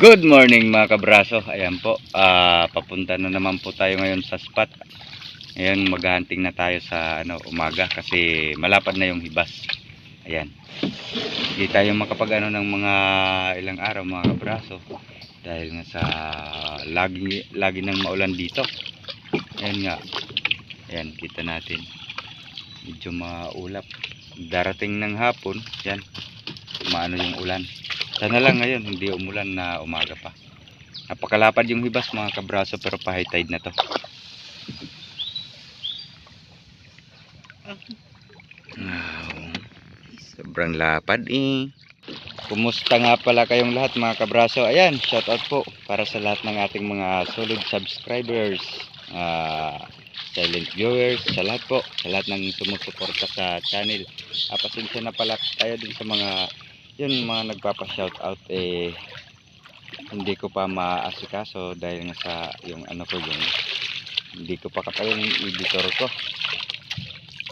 Good morning mga kabraso. Ayan po, ah, papunta na naman po tayo ngayon sa spot. Ngayon maghahunting na tayo sa ano, umaga kasi malapad na yung hibas. Ayan. Hindi tayo makapag ano ng mga ilang araw mga kabraso dahil nga sa lagi lagi nang maulan dito. Ayan nga. Ayan, kita natin. Medyo maulap. Darating ng hapon, yan. Maano yung ulan. Sana lang ngayon hindi umulan na umaga pa. Napakalapad yung hibas mga kabraso pero pa high tide na to. Hmm, sobrang lapad eh. Kumusta nga pala kayong lahat mga kabraso? Ayan, shout out po para sa lahat ng ating mga solid subscribers, ah, silent viewers, sa lahat po, sa lahat ng sumusuporta sa channel. Ah, pasensya na pala tayo din sa mga yun mga nagpapa-shout out eh hindi ko pa maasikaso dahil nga sa yung ano ko yung hindi ko pa kapag yung editor ko.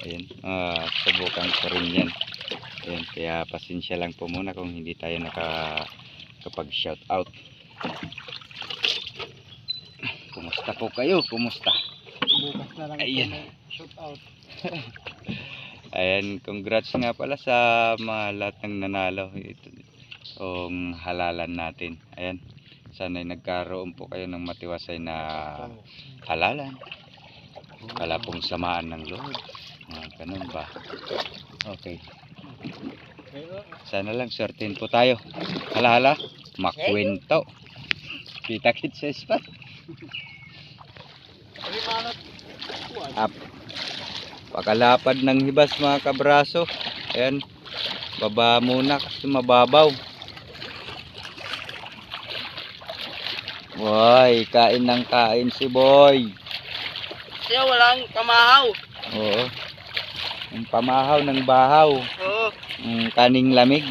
Ayun ah subukan ko rin yan. Ayun kaya pasensya lang po muna kung hindi tayo naka kapag shout out kumusta po kayo? Kumusta? Bukas na lang may shoot out. Ayan, congrats nga pala sa mga lahat ng nanalo ito yung halalan natin. Ayan. Sana'y nagkaroon po kayo ng matiwasay na halalan. Wala pong samaan ng loob. Mga ganun ba? Okay. Sana lang swertein po tayo. Hala hala. Makwento. Kita kit sa spot. Up. Pakalapad ng hibas mga kabraso. Ayan. Baba muna kasi mababaw. Boy, kain ng kain si boy. Siya walang kamahaw. Oo. Ang pamahaw ng bahaw. Oo, Ang kaning lamig.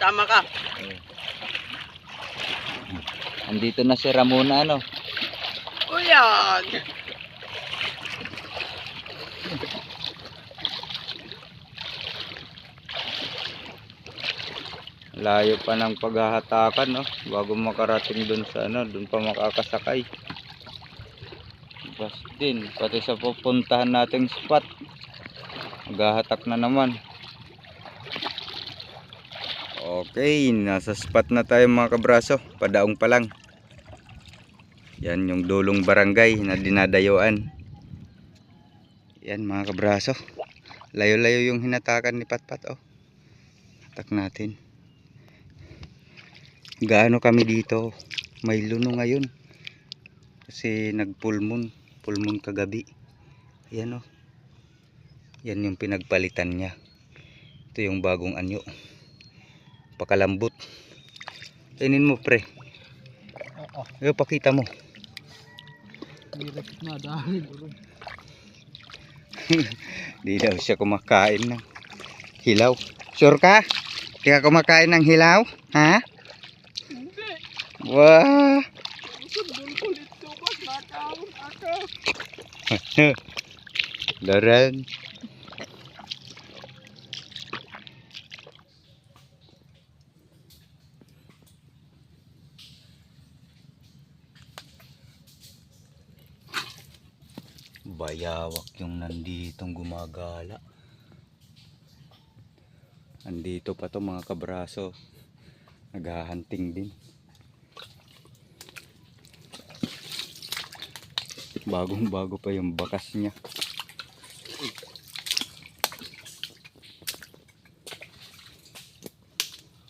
tama ka. Andito na si Ramona ano. Uyan. Layo pa ng paghahatakan no. Bago makarating dun sa ano, dun pa makakasakay. Bas din, pati sa pupuntahan nating spot. Maghahatak na naman. Okay, nasa spot na tayo mga kabraso. Padaong pa lang. Yan yung dulong barangay na dinadayuan. Yan mga kabraso. Layo-layo yung hinatakan ni Patpat oh. Hatak natin. Gaano kami dito? May luno ngayon. Kasi nag-pulmon. Pulmon kagabi. Yan oh. Yan yung pinagpalitan niya. Ito yung bagong anyo. Pakalambot. Kainin mo pre. Oo, Ayaw pakita mo. Di daw siya kumakain ng hilaw. Sure ka? Di ka kumakain ng hilaw? Ha? Wah! Daran. Bayawak yung nanditong gumagala. Nandito pa to mga kabraso. Naghahunting din. Bagong bago pa yung bakas niya.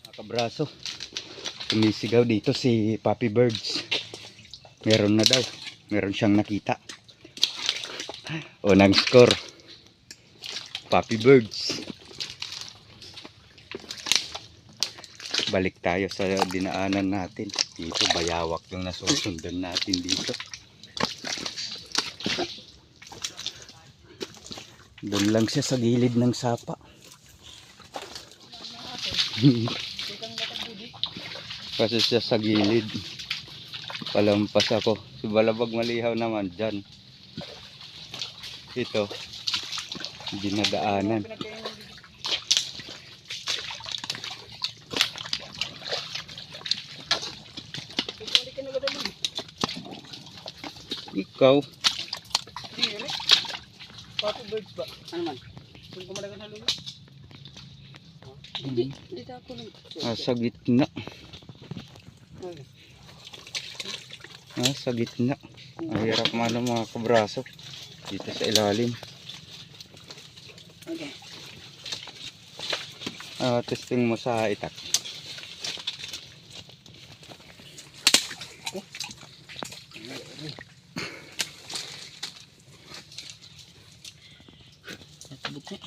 Mga kabraso. Sumisigaw dito si Papi Birds. Meron na daw. Meron siyang nakita. Unang score. Papi Birds. Balik tayo sa dinaanan natin. Dito bayawak yung nasusundan natin dito. Doon lang siya sa gilid ng sapa. Kasi siya sa gilid. Palampas ako. Si Balabag malihaw naman dyan. Ito. Dinadaanan. Ikaw. Pato birds ba? Ano man? Kung kumadagan sa lulo. Hindi, hindi ako nang. Ah, sa gitna. Ah, sa gitna. Ang hirap mano mga kabraso. Dito sa ilalim. Ah, testing mo sa itak. Natubot niya.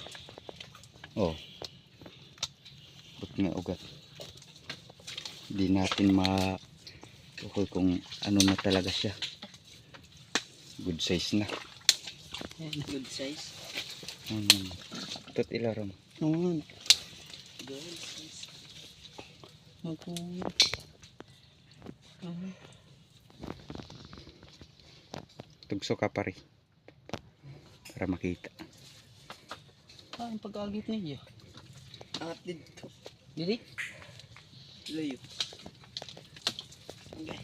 Oh. Ba't nga ugat? Hindi natin ma tukoy kung ano na talaga siya. Good size na. Yan, good size. Hmm. Ito't ilaram. Oo. Good size. Ako. Ah, Tugso ka pare. Para makita. Ah, ang pag-agit niya. At dito. Dili? Layo. Okay.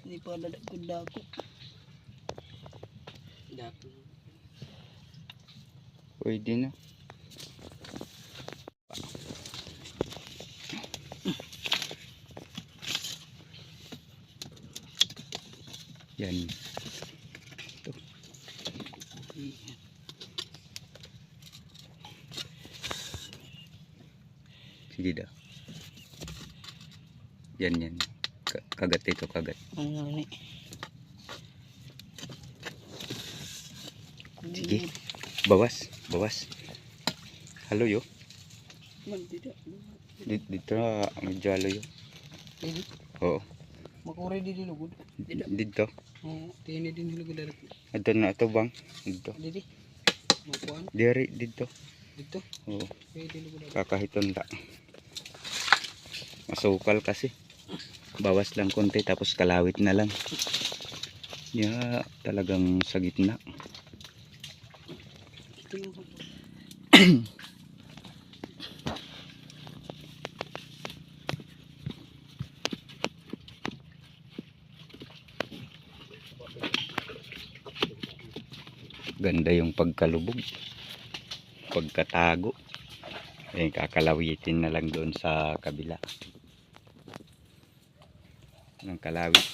Hindi pa dadagod dako. Dako. Pwede na. Ano ni? Sige. Bawas, bawas. Halo yo. Dito, dito na medyo halo yo. Oo. Makure di dilugod. Dito. Oo, tini din dilugod dari. Ito na ito bang. Dito. Dili. Makuan Diri dito. dito. Oo. Kakahiton ta. Masukal kasi. Bawas lang konti tapos kalawit na lang. Ya, talagang sa gitna. Ganda yung pagkalubog. Pagkatago. Eh, kakalawitin na lang doon sa kabila. Ng kalawit.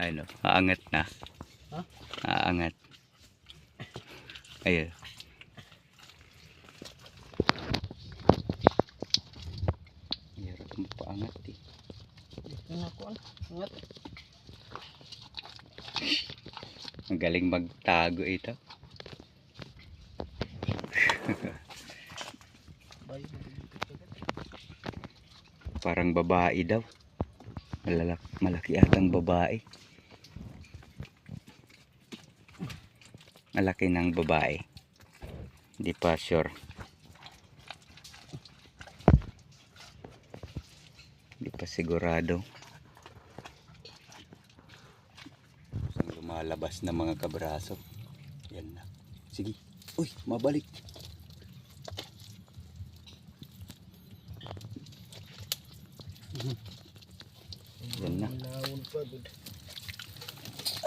Ay no, aangat na. Ha? Aangat. Ayun. Hirap mo paangat eh. Ingat. Ang galing magtago ito. Parang babae daw. Malalak, malaki atang babae. Malaki ng babae. Hindi pa sure. Hindi pa sigurado. Lumalabas na mga kabraso. Yan na. Sige. Uy, mabalik. Yan na. Lawon pa good.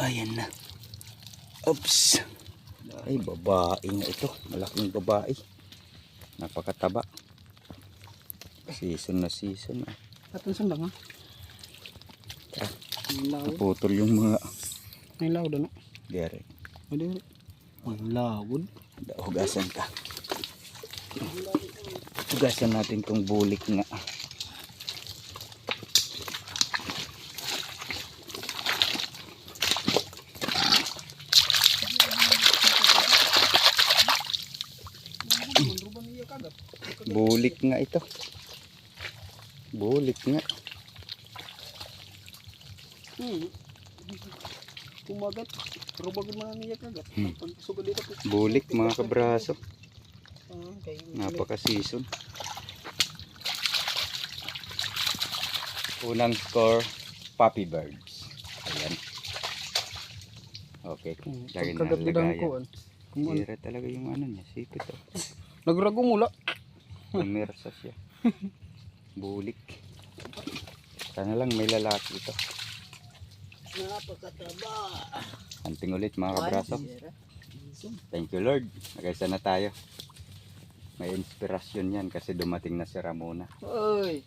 Ayan na. Oops. Ay, babae na ito. Malaking babae. Napakataba. Season na season. Ah. Atong sandang ha. Ah. Lawon. Naputol yung mga May lawon ano? gari. Adi. Ang lawon. Hugasan ka. Hugasan natin tong bulik nga. Bulik nga ito. Bulik nga. Hmm. Kumagat. Bagod mga niya kagat. Hmm. Bulik mga kabraso. Ah, kay Napaka-season. Unang score, Puppy Birds. Ayan. Okay. Hmm, Lagi na lagayan. Kuman. Sira talaga yung ano niya. Sipit oh. Nagrago mula. Pumersa siya. Bulik. Sana lang may lalaki ito. Napakataba. Hunting ulit mga kabraso. Thank you Lord. Nagaysa na tayo. May inspirasyon yan kasi dumating na si Ramona. Oy.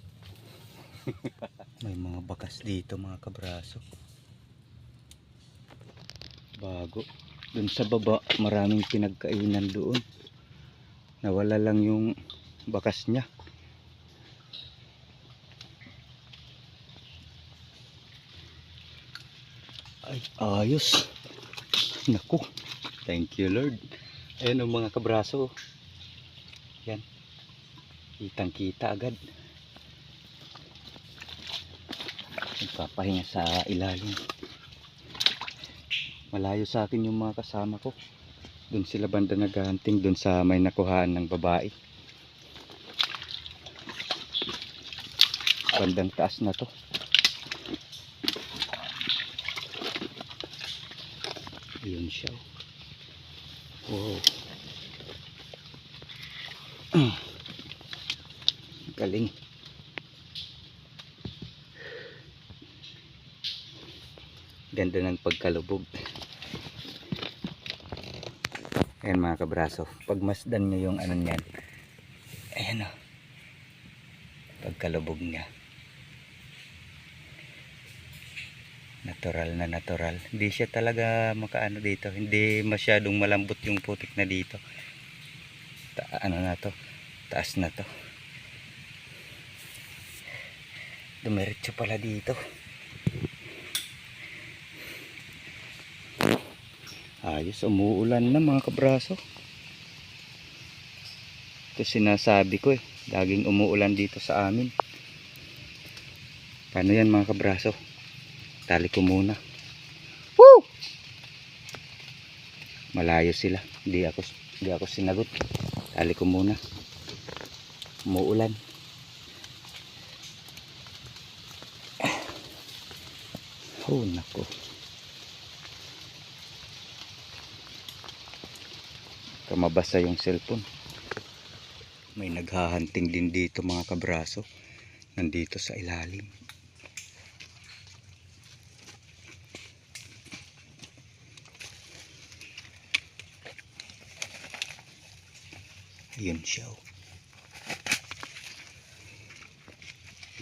May mga bakas dito mga kabraso. Bago. Doon sa baba, maraming pinagkainan doon. Nawala lang yung bakas niya. Ay, ayos. Naku. Thank you Lord. Ayan ang mga kabraso. Yan. Kitang kita agad. Nagpapahinga sa ilalim. Malayo sa akin yung mga kasama ko. Doon sila banda naghahunting doon sa may nakuhaan ng babae. Bandang taas na to. Yun siya. oh. Wow. Galing. Ganda ng pagkalubog. Ayan mga kabraso. Pagmasdan nyo yung ano niyan. Ayan o. Pagkalubog niya. Natural na natural. Hindi siya talaga makaano dito. Hindi masyadong malambot yung putik na dito. Ta ano na to. Taas na to. Dumiretso pala dito. Ayos, umuulan na mga kabraso. Ito sinasabi ko eh. Laging umuulan dito sa amin. Paano yan mga kabraso? Tali ko muna. Woo! Malayo sila. Hindi ako, hindi ako sinagot. Tali ko muna. Umuulan. Oh, nako. Kamabasa yung cellphone. May naghahunting din dito mga kabraso. Nandito sa ilalim. Ayun siya.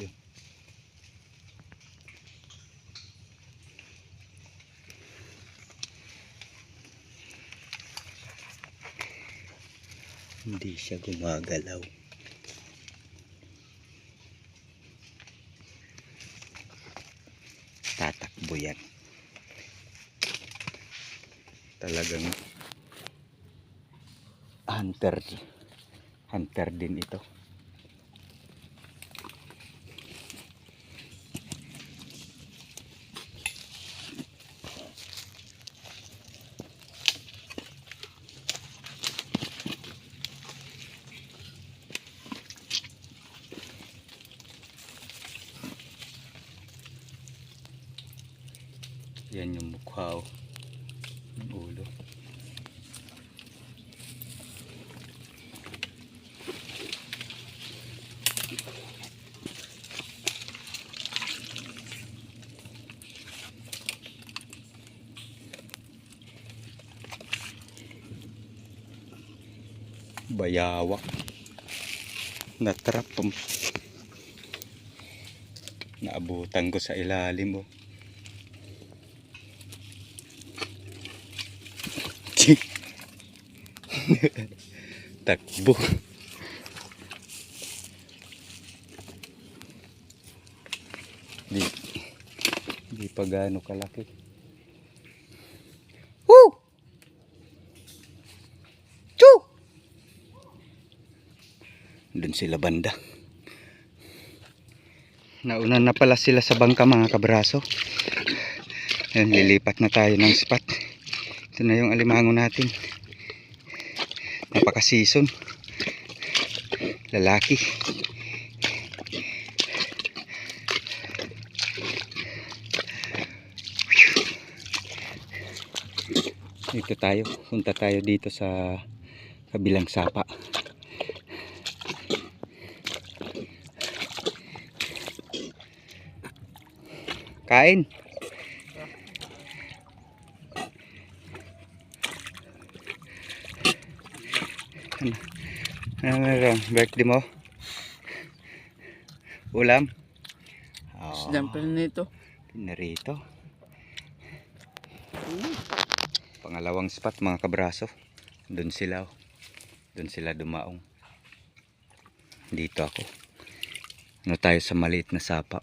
Yun. Hindi siya gumagalaw. Tatakbo yan. Talagang hunter. Hunter din ito. Yan yung mukha oh. Yung ulo. Bayawak. Natrap. um. Naabutan ko sa ilalim oh. Takbo. Di, di pa gaano kalaki. Woo! Choo! Sila banda. Nauna na pala sila sa bangka mga kabraso. Ayan, lilipat na tayo ng spot. Ito na yung alimango natin. Napaka-season. Lalaki. Dito tayo. Punta tayo dito sa kabilang sapa. Kain. Ano? Ano meron? Birthday mo? Ulam? Oh, Jumper nito. pinarito. Pangalawang spot mga kabraso. Doon sila. oh. Doon sila dumaong. Dito ako. Ano tayo sa maliit na sapa.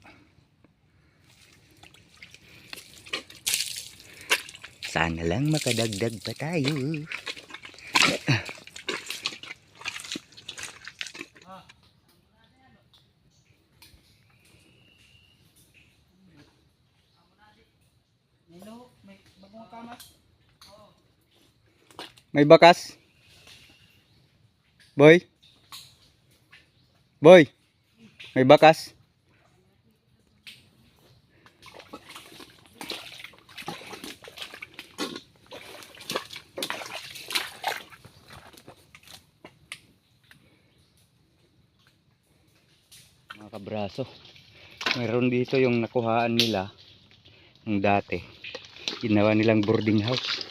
Sana lang makadagdag pa tayo. May bakas? Boy? Boy? May bakas? Mga kabraso. Mayroon dito yung nakuhaan nila ng dati. Ginawa nilang boarding house.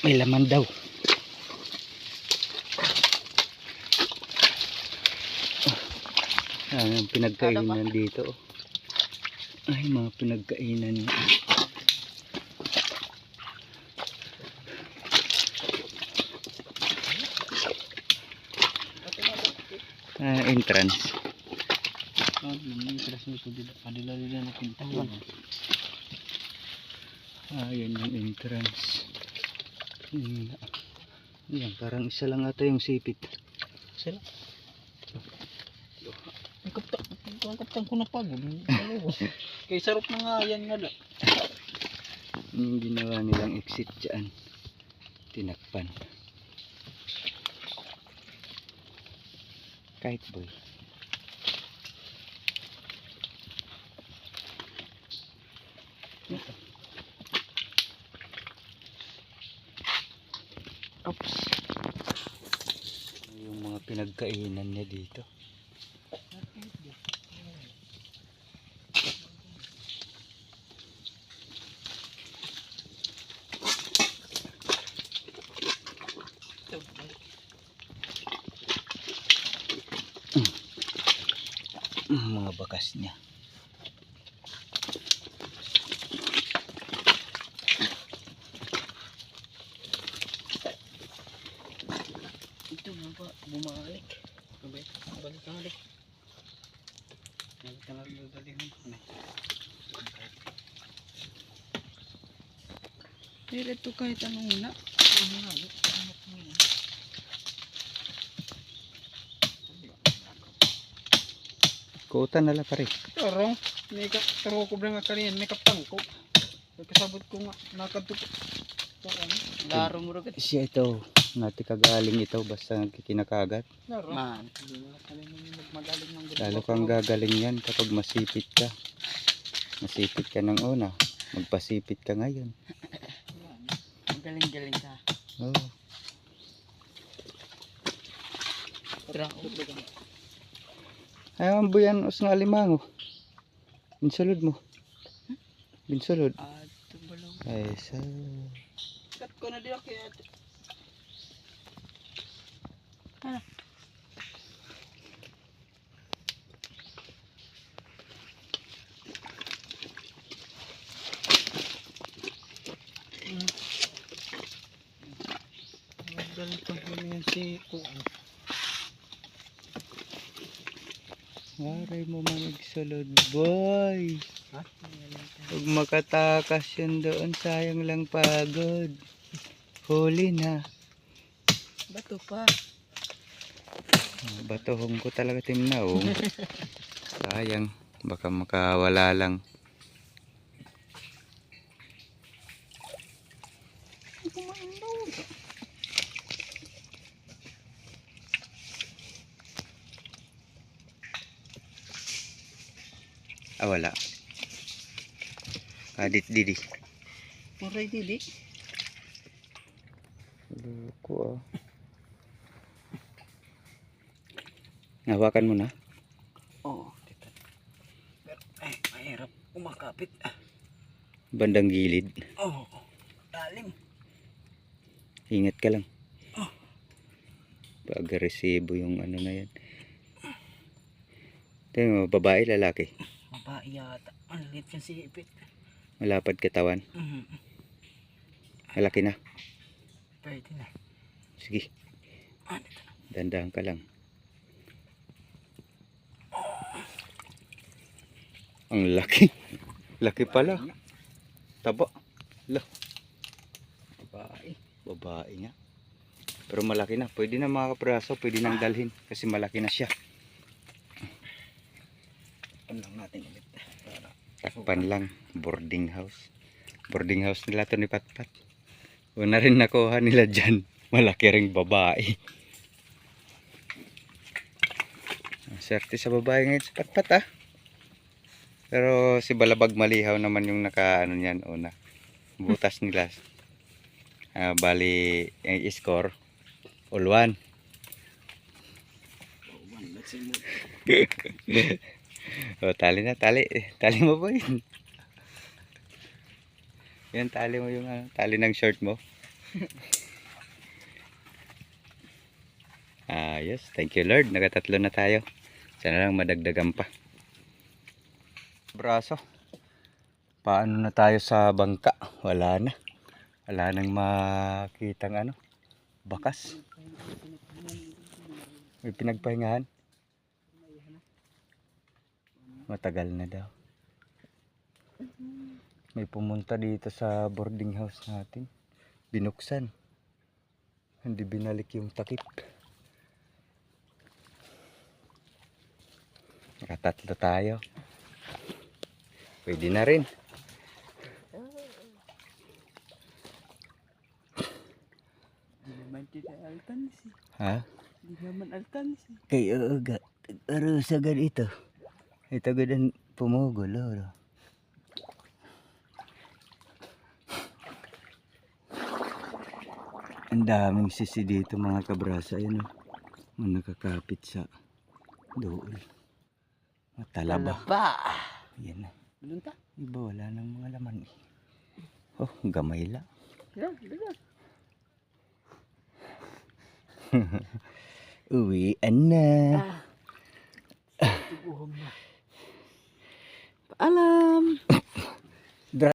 May laman daw. Ah, yung pinagkainan dito. Ay, mga pinagkainan niya. Ah, entrance. Ah, may interest nito dito. Padila nila na kintawan. Ah, yan yung entrance. Hmm. Yan, parang isa lang ata yung sipit. Sila. Ang kapta, ang kaptang ko na pagod. Ano? Kay sarap na nga yan nga da. Yung ginawa nilang exit dyan. Tinakpan. Kahit boy. Pinagkainan niya dito. Mm, mga bakas niya. Ito nga ba, bumalik. Balik, balik ka nga di. Balik ka nga dali mo. Pero ito kahit anong una. Ano nga, ano nga. Kuutan na lang pare. Torong, may ka, taro ko nga kaniyan, may kaptang ko. Kasabot ko nga, nakatutok. Laro mo rin. Siya ito. Nati kagaling ito basta kinakagat. Man. Lalo kang gagaling yan kapag masipit ka. Masipit ka ng una. Magpasipit ka ngayon. Magaling-galing ka. Oh. Tara, Ayaw buyan us nga alimango. Binsulod mo. Binsulod. Ah. Ay, sa... Kat ko na di ako. Ano? Kang humingan si Kuan. Waray mo managsulod, boy. Huwag makatakas yun doon, sayang lang pagod. Huli na. Bato pa. Batohong ko talaga timnaong. Sayang, baka makawala lang. Ah, wala. Kadit didi. Muray dili. Loko ah. Hawakan mo na. Oo. Pero, ay, mahirap umakapit. Bandang gilid. Oo. Lalim. Ingat ka lang. Pag-agresibo yung ano na yan. Tingnan mo, babae, lalaki. Babae yata. Ang liit yung sipit. Malapad katawan. Mhm. Malaki na. Pwede na. Sige, na. dandahan ka lang. Ang laki. Laki pala. Taba. La. Babae. Babae nga. Pero malaki na. Pwede na mga kapraso. Pwede nang dalhin. Kasi malaki na siya. Takpan lang natin ulit. Takpan lang. Boarding house. Boarding house nila to ni Patpat. Una rin nakuha nila dyan. Malaki ring babae. Swerte sa babae ngayon sa Patpat ah. Pero si Balabag Malihaw naman yung naka ano niyan una. Butas nila. Ah, bali yung score all one. Oh, one. Let's see. O, tali na, tali. Tali mo yun? Yan, tali mo yung ano, tali ng short mo. Ayos. Thank you, Lord. Nakatatlo na tayo. Sana lang madagdagan pa. Braso. Paano na tayo sa bangka? Wala na. Wala nang makitang ano. Bakas. May pinagpahingahan. Matagal na daw. May pumunta dito sa boarding house natin. Binuksan. Hindi binalik yung takip. Nakatatlo tayo. Pwede na rin. Hindi naman kita altansi. Ha? Hindi naman altansi. Kaya aga. Aro sa ganito. Ito gadan pumugol. Oro. Ang daming sisi dito mga kabrasa. Ayan o. Mga nakakapit sa dool. Matalaba. Talaba. Yan na. Doon ta. Iba wala nang mga laman eh. Oh, gamay lang. Doon, doon. Uwian na. Ah. Tubuhom na. Paalam.